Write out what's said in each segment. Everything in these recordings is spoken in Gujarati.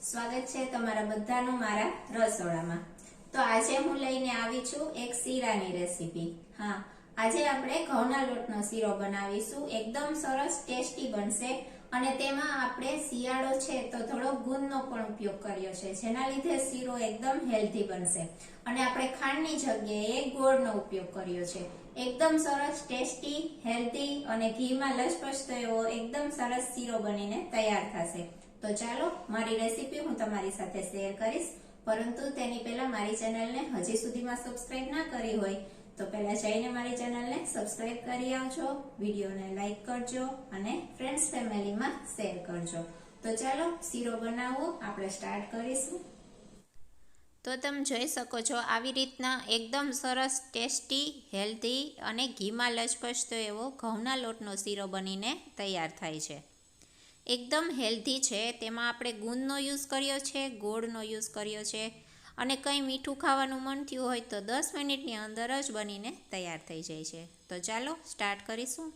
સ્વાગત છે તમારા બધાનું મારા રસોડામાં. તો આજે હું લઈને આવી છું એક શીરાની રેસીપી હા, આજે આપણે ઘઉંના લોટનો શીરો બનાવીશું. એકદમ સરસ ટેસ્ટી બનશે અને તેમાં આપણે શિયાળો છે તો થોડો ગુંદનો પણ ઉપયોગ કર્યો છે, જેના લીધે શીરો એકદમ હેલ્ધી બનશે. અને આપણે ખાંડની જગ્યાએ ગોળનો ઉપયોગ કર્યો છે. એકદમ સરસ ટેસ્ટી હેલ્ધી અને ઘીમાં લસપસતો એવો એકદમ સરસ શીરો બનીને તૈયાર થશે. તો ચાલો મારી રેસીપી હું તમારી સાથે શેર કરીશ. પરંતુ તેની પહેલા મારી ચેનલને હજી સુધીમાં સબસ્ક્રાઇબ ના કરી હોય, તો પહેલા જઈને મારી ચેનલને સબસ્ક્રાઇબ કરી આવજો, વિડીયોને લાઇક કરજો અને ફ્રેન્ડ્સ ફેમિલીમાં શેર કરજો. તો ચાલો શીરો બનાવવો આપણે સ્ટાર્ટ કરીશું. તો તમે જોઈ શકો છો, આવી રીતના એકદમ સરસ, ટેસ્ટી હેલ્ધી અને ઘીમાં લચપચતો એવો ઘઉંના લોટનો શીરો બનીને તૈયાર થાય છે. એકદમ હેલ્ધી છે. તેમાં આપણે ગુંદનો યુઝ કર્યો છે, ગોળનો યુઝ કર્યો છે અને કંઈ મીઠું ખાવાનું મન થયું હોય તો દસ મિનિટની અંદર જ બનીને તૈયાર થઈ જાય છે. તો ચાલો સ્ટાર્ટ કરીશું.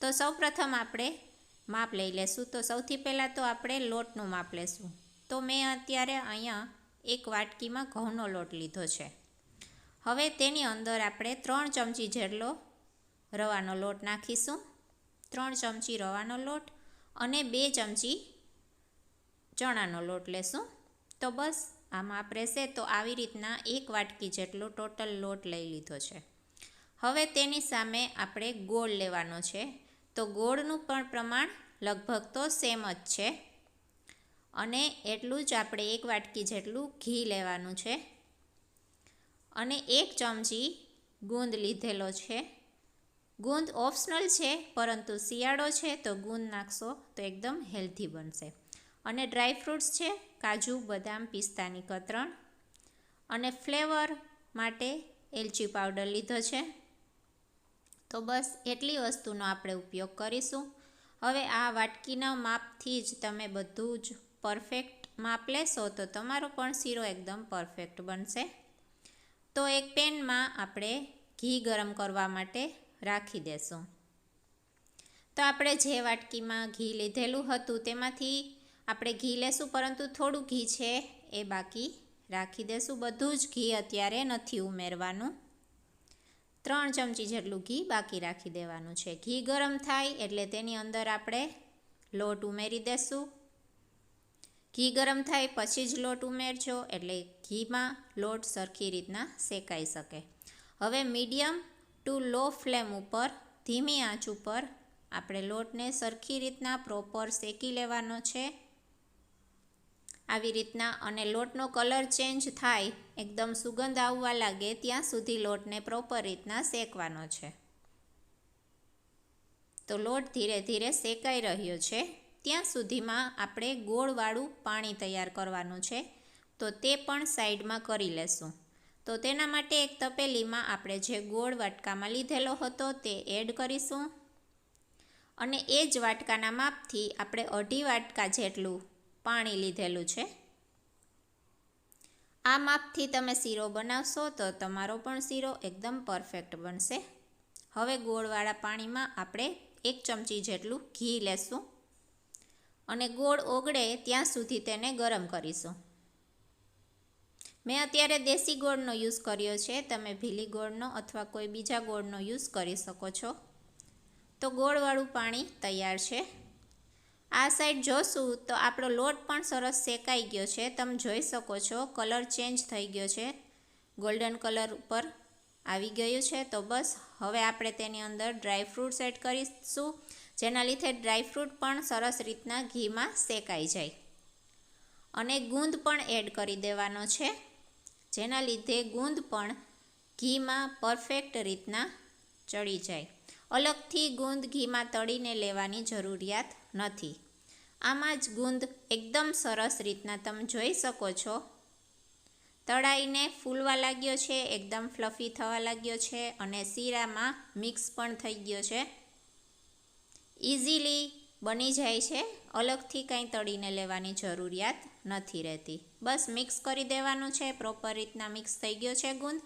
તો સૌપ્રથમ આપણે માપ લઈ લેશું. તો સૌથી પહેલાં તો આપણે લોટનું માપ લેશું. તો મેં અત્યારે અહીંયા એક વાટકીમાં ઘઉંનો લોટ લીધો છે. હવે તેની અંદર આપણે ત્રણ ચમચી જેટલો રવાનો લોટ નાખીશું. ત્રણ ચમચી રવાનો લોટ અને બે ચમચી ચણાનો લોટ લેશું. તો બસ આ માપ રહેશે તો આવી રીતના એક વાટકી જેટલો ટોટલ લોટ લઈ લીધો છે. હવે તેની સામે આપણે ગોળ લેવાનો છે. તો ગોળનું પણ પ્રમાણ લગભગ તો સેમ જ છે. અને એટલું જ આપણે એક વાટકી જેટલું ઘી લેવાનું છે. અને એક ચમચી ગુંદ લીધેલો છે. ગુંદ ઓપ્શનલ છે, પરંતુ શિયાળો છે તો ગુંદ નાખશો તો એકદમ હેલ્ધી બનશે. અને ડ્રાય ફ્રૂટ્સ છે, કાજુ, બદામ, પિસ્તાની કતરણ. અને ફ્લેવર માટે એલચી પાવડર લીધો છે. તો બસ એટલી વસ્તુનો આપણે ઉપયોગ કરીશું. હવે આ વાટકીના માપથી જ તમે બધું જ પરફેક્ટ માપ લેશો તો તમારો પણ શીરો એકદમ પરફેક્ટ બનશે. તો એક પેનમાં આપણે ઘી ગરમ કરવા માટે રાખી દેશું. તો આપણે જે વાટકીમાં ઘી લીધેલું હતું તેમાંથી આપણે ઘી લેશું, પરંતુ થોડું ઘી છે એ બાકી રાખી દેશું. બધું જ ઘી અત્યારે નથી ઉમેરવાનું. ત્રણ ચમચી જેટલું ઘી બાકી રાખી દેવાનું છે. ઘી ગરમ થાય એટલે તેની અંદર આપણે લોટ ઉમેરી દેશું. ઘી ગરમ થાય પછી જ લોટ ઉમેરજો એટલે ઘીમાં લોટ સરખી રીતના શેકાઈ શકે. હવે મીડિયમ ટુ લો ફ્લેમ ઉપર, ધીમી આંચ ઉપર આપણે લોટને સરખી રીતના પ્રોપર શેકી લેવાનો છે. આવી રીતના અને લોટનો કલર ચેન્જ થાય, એકદમ સુગંધ આવવા લાગે ત્યાં સુધી લોટને પ્રોપર રીતના શેકવાનો છે. તો લોટ ધીરે ધીરે શેકાઈ રહ્યો છે, ત્યાં સુધીમાં આપણે ગોળવાળું પાણી તૈયાર કરવાનું છે. તો તે પણ સાઈડમાં કરી લેશું. તો તેના માટે એક તપેલીમાં આપણે જે ગોળ વાટકામાં લીધેલો હતો તે એડ કરીશું. અને એ જ વાટકાના માપથી આપણે અઢી વાટકા જેટલું પાણી લીધેલું છે. આ માપથી તમે શીરો બનાવશો તો તમારો પણ શીરો એકદમ પરફેક્ટ બનશે. હવે ગોળવાળા પાણીમાં આપણે એક ચમચી જેટલું ઘી લેશું. અને ગોળ ઓગળે ત્યાં સુધી તેને ગરમ કરીશું. મેં અત્યારે દેશી ગોળનો યુઝ કર્યો છે. તમે ભીલી ગોળનો અથવા કોઈ બીજા ગોળનો યુઝ કરી શકો છો. તો ગોળવાળું પાણી તૈયાર છે. આ સાઈડ જોશું તો આપણો લોટ પણ સરસ શેકાઈ ગયો છે. તમે જોઈ શકો છો, કલર ચેન્જ થઈ ગયો છે. ગોલ્ડન કલર ઉપર આવી ગયું છે. તો બસ, હવે આપણે તેની અંદર ડ્રાય ફ્રૂટ્સ એડ કરીશું, જેના લીધે ડ્રાય ફ્રૂટ પણ સરસ રીતના ઘીમાં શેકાઈ જાય. અને ગુંદ પણ એડ કરી દેવાનો છે. જેના લીધે ગુંદ પણ ઘીમાં પરફેક્ટ રીતના ચડી જાય. અલગથી ગુંદ ઘીમાં તળીને લેવાની જરૂરિયાત નથી. આમાં જ ગુંદ એકદમ સરસ રીતના તમે જોઈ શકો છો. તળાઈને ફૂલવા લાગ્યો છે, એકદમ ફ્લફી થવા લાગ્યો છે અને શીરામાં મિક્સ પણ થઈ ગયો છે. ઇઝીલી બની જાય છે. અલગથી કંઈ તળીને લેવાની જરૂરિયાત નથી રહેતી. બસ મિક્સ કરી દેવાનું છે. પ્રોપર રીતના મિક્સ થઈ ગયો છે ગુંદ.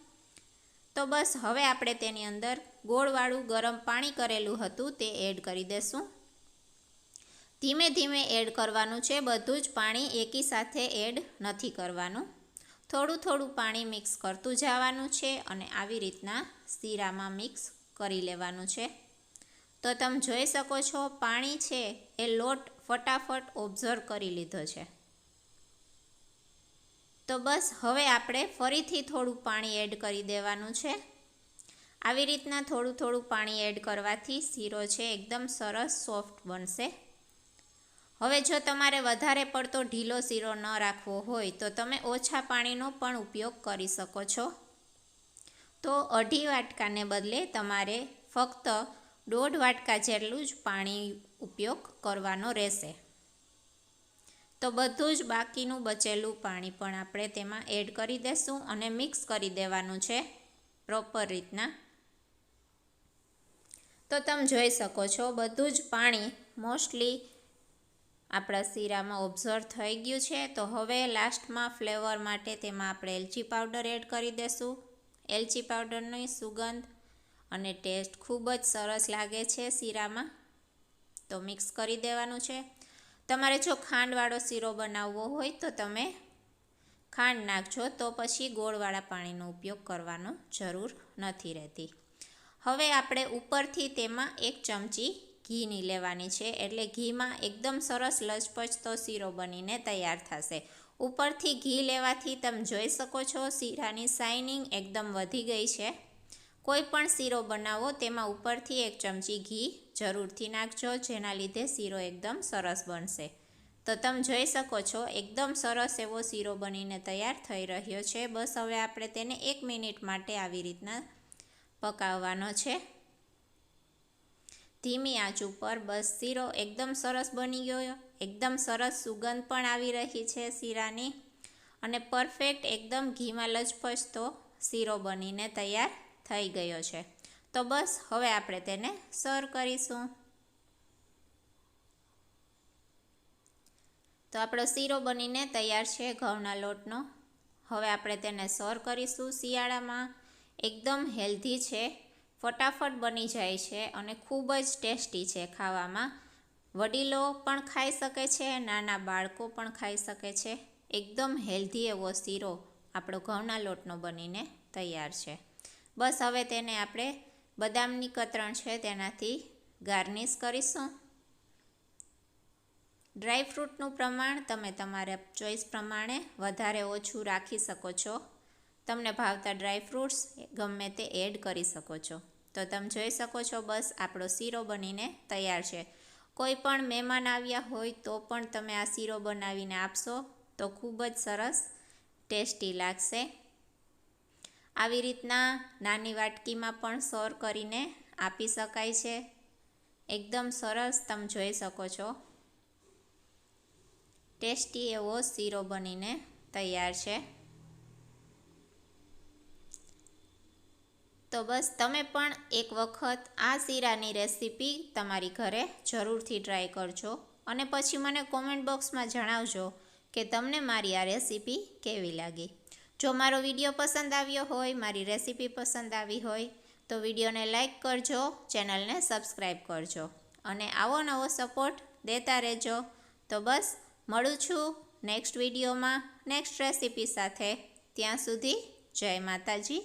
તો બસ હવે આપણે તેની અંદર ગોળવાળું ગરમ પાણી કરેલું હતું તે એડ કરી દેશું. ધીમે ધીમે એડ કરવાનું છે. બધું જ પાણી એકી સાથે એડ નથી કરવાનું. થોડું થોડું પાણી મિક્સ કરતું જવાનું છે અને આવી રીતના શીરામાં મિક્સ કરી લેવાનું છે. તો તમે જોઈ શકો છો, પાણી છે એ લોટ ફટાફટ ઓબ્ઝર્વ કરી લીધો છે. તો બસ હવે આપણે ફરીથી થોડું પાણી એડ કરી દેવાનું છે. આવી રીતના થોડું થોડું પાણી એડ કરવાથી શીરો છે એકદમ સરસ સોફ્ટ બનશે. હવે જો તમારે વધારે પડતો ઢીલો શીરો ન રાખવો હોય તો તમે ઓછા પાણીનો પણ ઉપયોગ કરી શકો છો. તો અઢી વાટકાને બદલે તમારે ફક્ત દોઢ વાટકા જેટલું જ પાણી ઉપયોગ કરવાનો રહેશે. તો બધું જ બાકીનું બચેલું પાણી પણ આપણે તેમાં એડ કરી દેશું અને મિક્સ કરી દેવાનું છે પ્રોપર રીતના. તો તમે જોઈ શકો છો, બધું જ પાણી મોસ્ટલી આપણા શીરામાં ઓબ્ઝર્વ થઈ ગયું છે. તો હવે લાસ્ટમાં ફ્લેવર માટે તેમાં આપણે એલચી પાવડર એડ કરી દેશું. એલચી પાવડરની સુગંધ અને ટેસ્ટ ખૂબ જ સરસ લાગે છે શીરામાં. તો મિક્સ કરી દેવાનું છે. તમારે જો ખાંડવાળો શીરો બનાવવો હોય તો તમે ખાંડ નાખજો, તો પછી ગોળવાળા પાણીનો ઉપયોગ કરવાનો જરૂર નથી રહેતી. હવે આપણે ઉપરથી તેમાં એક ચમચી ઘીની લેવાની છે. એટલે ઘીમાં એકદમ સરસ લચપચતો શીરો બનીને તૈયાર થશે. ઉપરથી ઘી લેવાથી તમે જોઈ શકો છો શીરાની શાઇનિંગ એકદમ વધી ગઈ છે. કોઈ પણ શીરો બનાવો તેમાં ઉપરથી એક ચમચી ઘી જરૂરથી નાખજો, જેના લીધે શીરો એકદમ સરસ બનશે. તો તમે જોઈ શકો છો, એકદમ સરસ એવો શીરો બનીને તૈયાર થઈ રહ્યો છે. બસ હવે આપણે તેને એક મિનિટ માટે આવી રીતના પકાવવાનો છે. ધીમી આંચ ઉપર બસ શીરો એકદમ સરસ બની ગયો. એકદમ સરસ સુગંધ પણ આવી રહી છે શીરાની. અને પરફેક્ટ એકદમ ઘીમાં લચપચતો શીરો બનીને તૈયાર થઈ ગયો છે. તો બસ, હવે આપણે તેને સર્વ કરીશું. તો આપણો શીરો બનીને તૈયાર છે ઘઉંના લોટનો. હવે આપણે તેને સર્વ કરીશું શિયાળામાં. એકદમ હેલ્ધી છે, ફટાફટ બની જાય છે અને ખૂબ જ ટેસ્ટી છે ખાવામાં. વડીલો પણ ખાઈ શકે છે, નાના બાળકો પણ ખાઈ શકે છે. એકદમ હેલ્ધી એવો શીરો આપણો ઘઉંના લોટનો બનીને તૈયાર છે. બસ હવે તેને આપણે બદામની કતરણ છે તેનાથી ગાર્નિશ કરીશું. ડ્રાય ફ્રૂટનું પ્રમાણ તમે તમારા ચોઈસ પ્રમાણે વધારે ઓછું રાખી શકો છો. તમને ભાવતા ડ્રાય ફ્રૂટ્સ ગમે તે એડ કરી શકો છો. તો તમે જોઈ શકો છો બસ આપણો શીરો બનીને તૈયાર છે. કોઈ પણ મહેમાન આવ્યા હોય તો પણ તમે આ શીરો બનાવીને આપશો તો ખૂબ જ સરસ ટેસ્ટી લાગશે. આવી રીતના નાની વાટકીમાં પણ સર્વ કરીને આપી શકાય છે. એકદમ સરસ તમે જોઈ શકો છો. ટેસ્ટી એવો શીરો બનીને તૈયાર છે. તો બસ તમે પણ એક વખત આ શીરાની રેસીપી તમારી ઘરે જરૂરથી ટ્રાય કરજો અને પછી મને કોમેન્ટ બોક્સમાં જણાવજો કે તમને મારી આ રેસીપી કેવી લાગી. જો મારો વીડિયો પસંદ આવ્યો હોય, મારી રેસીપી પસંદ આવી હોય, તો વિડીયોને લાઇક કરજો, ચેનલને સબસ્ક્રાઈબ કરજો અને આવો નવો સપોર્ટ દેતા રહેજો. તો બસ, મળું છું નેક્સ્ટ વિડીયોમાં, નેક્સ્ટ રેસીપી સાથે. ત્યાં સુધી જય માતાજી.